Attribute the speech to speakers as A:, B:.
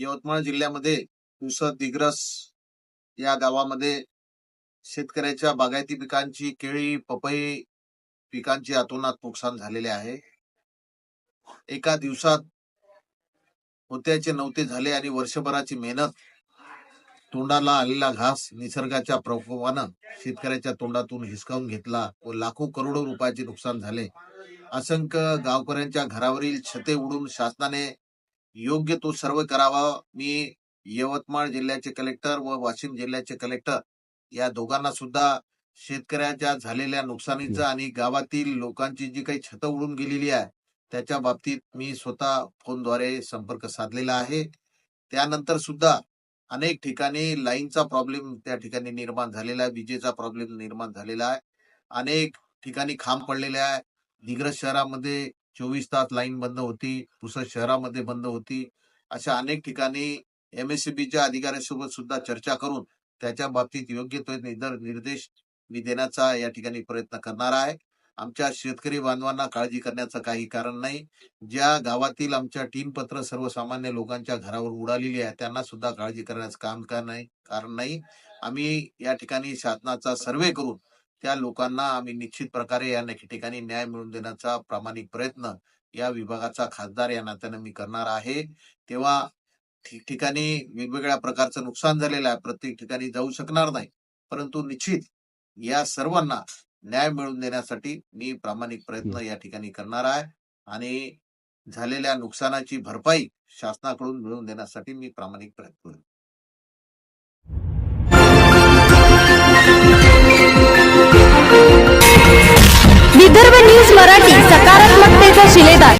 A: यवतमाळ जिल्ह्यामध्ये पुसद दिग्रस या गावामध्ये शेतकऱ्याच्या बागायती पिकांची केळी पपई पिकांची अतोनात नुकसान झालेले आहे. एका दिवसात होत्याचे नव्हते झाले आणि वर्षभराची मेहनत तोंडाला आलेला घास निसर्गाच्या प्रकोपानं शेतकऱ्याच्या तोंडातून हिसकावून घेतला व लाखो करोडो रुपयाचे नुकसान झाले. असंख्य गावकऱ्यांच्या घरावरील छते उडून शासनाने योग्य तो सर्व करावा. मी यवतमाळ जिल्ह्याचे कलेक्टर व वाशिम जिल्ह्याचे कलेक्टर या दोघांना सुद्धा शेतकऱ्याच्या झालेल्या नुकसानीचं आणि गावातील लोकांची जी काही छतं उडून गेलेली आहे त्याच्या बाबतीत मी स्वतः फोनद्वारे संपर्क साधलेला आहे. त्यानंतर सुद्धा अनेक ठिकाणी लाईनचा प्रॉब्लेम त्या ठिकाणी निर्माण झालेला आहे विजेचा प्रॉब्लेम निर्माण झालेला आहे. अनेक ठिकाणी खांब पडलेले आहे. दिग्रस शहरामध्ये चोवीस तास लाईन बंद होती पुसद शहरामध्ये बंद होती. अशा अनेक ठिकाणी एमएससीबीच्या अधिकाऱ्यांसोबत सुद्धा चर्चा करून त्याच्या बाबतीत योग्य तो निर्देश मी देण्याचा या ठिकाणी प्रयत्न करणार आहे. आमच्या शेतकरी बांधवांना काळजी करण्याचं काही कारण नाही. ज्या गावातील आमच्या टीम पत्र सर्वसामान्य लोकांच्या घरावर उडालेली आहे त्यांना सुद्धा काळजी करण्याचं काम का नाही कारण नाही. आम्ही या ठिकाणी शासनाचा सर्वे करून त्या लोकांना आम्ही निश्चित प्रकारे या ठिकाणी न्याय मिळवून देण्याचा प्रामाणिक प्रयत्न या विभागाचा खासदार या नात्यानं मी करणार आहे. तेव्हा ठिकठिकाणी वेगवेगळ्या प्रकारचं नुकसान झालेलं आहे प्रत्येक ठिकाणी जाऊ शकणार नाही. परंतु निश्चित या सर्वांना न्याय मिळवून देण्यासाठी मी प्रामाणिक प्रयत्न या ठिकाणी करणार आहे आणि झालेल्या नुकसानाची भरपाई शासनाकडून मिळवून देण्यासाठी मी प्रामाणिक प्रयत्न करेन. 再续来一